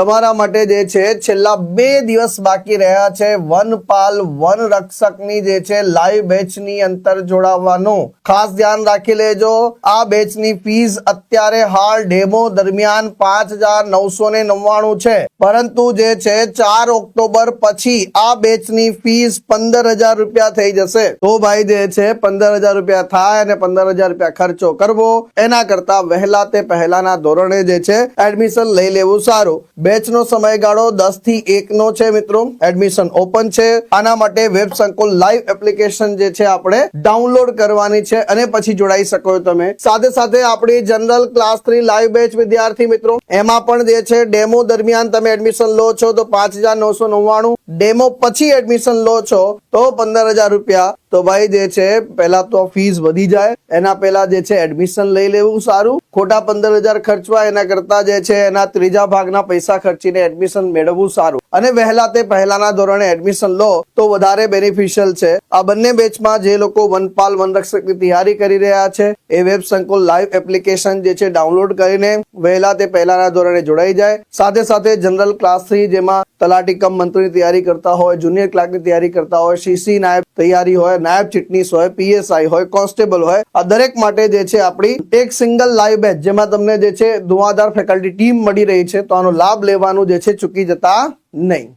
તમારા માટે જે છે, છેલ્લા બે દિવસ બાકી રહ્યા છે. વનપાલ વન રક્ષકની જે છે લાઈવ બેચની અંતર જોડાવવાનું. ખાસ ધ્યાન રાખી લેજો. આ બેચની ફીસ અત્યારે હાલ ડેમો દરમિયાન પાંચ હજાર નવસો ને નવ્વાણું છે. પરંતુ જે છે, ચાર ઓક્ટોબર પછી આ બેચની ફીસ પંદર હજાર રૂપિયા થઈ જશે. તો ભાઈ જે છે, પંદર હજાર રૂપિયા થાય અને પંદર હજાર રૂપિયા ખર્ચો કરવો. એના કરતા વહેલા તે પહેલાના ધોરણે જે છે એડમિશન લઈ લેવું સારું. બેચનો સમયગાળો દસથી એક નો છે મિત્રો. એડમિશન ઓપન છે. આના માટે વેબ સંકુલ લાઈવ એપ્લિકેશન જે છે આપણે ડાઉનલોડ કરવાની છે અને પછી જોડાઈ શકો તમે. સાથે સાથે આપણી general class three live batch વિદ્યાર્થી મિત્રો, એમાં પણ જે છે ડેમો દરમિયાન તમે એડમિશન લો છો તો પાંચ ડેમો પછી એડમિશન લો છો તો પંદર હજાર રૂપિયા. તો ભાઈ જે છે, પહેલા તો ફીસ વધી જાય, એના પહેલા જે છે એડમિશન લઈ લેવું સારું. ખોટા પંદર હજાર ખર્ચવા, એના કરતા જે છે, એના ત્રીજા ભાગના પૈસા ખર્ચીને એડમિશન મેળવવું સારું. અને વહેલા તે પહેલાના ધોરણે એડમિશન લો, તો વધારે બેનિફિશિયલ છે. આ બંને બેચમાં જે લોકો વનપાલ વનરક્ષકની તૈયારી કરી રહ્યા છે, એ વેબ સંકુલ લાઈવ એપ્લિકેશન જે છે ડાઉનલોડ કરીને વહેલા તે પહેલાના ધોરણે જોડાઈ જાય. સાથે સાથે જનરલ ક્લાસ થ્રી જેમાં તલાટી કમ મંત્રીની તૈયારી કરતા હોય, જુનિયર ક્લાર્કની તૈયારી કરતા હોય, સીસી નાયબ તૈયારી હોય, નાયબ ચીટનીસ હોય, પીએસઆઈ હોય, કોન્સ્ટેબલ હોય, આ દરેક માટે જે છે આપણી એક સિંગલ લાઈવ બેચ જેમાં તમને જે છે ધુઆધાર ફેકલ્ટી ટીમ મળી રહી છે, તો આનો લાભ લેવાનું જે છે ચૂકી જતા નહીં.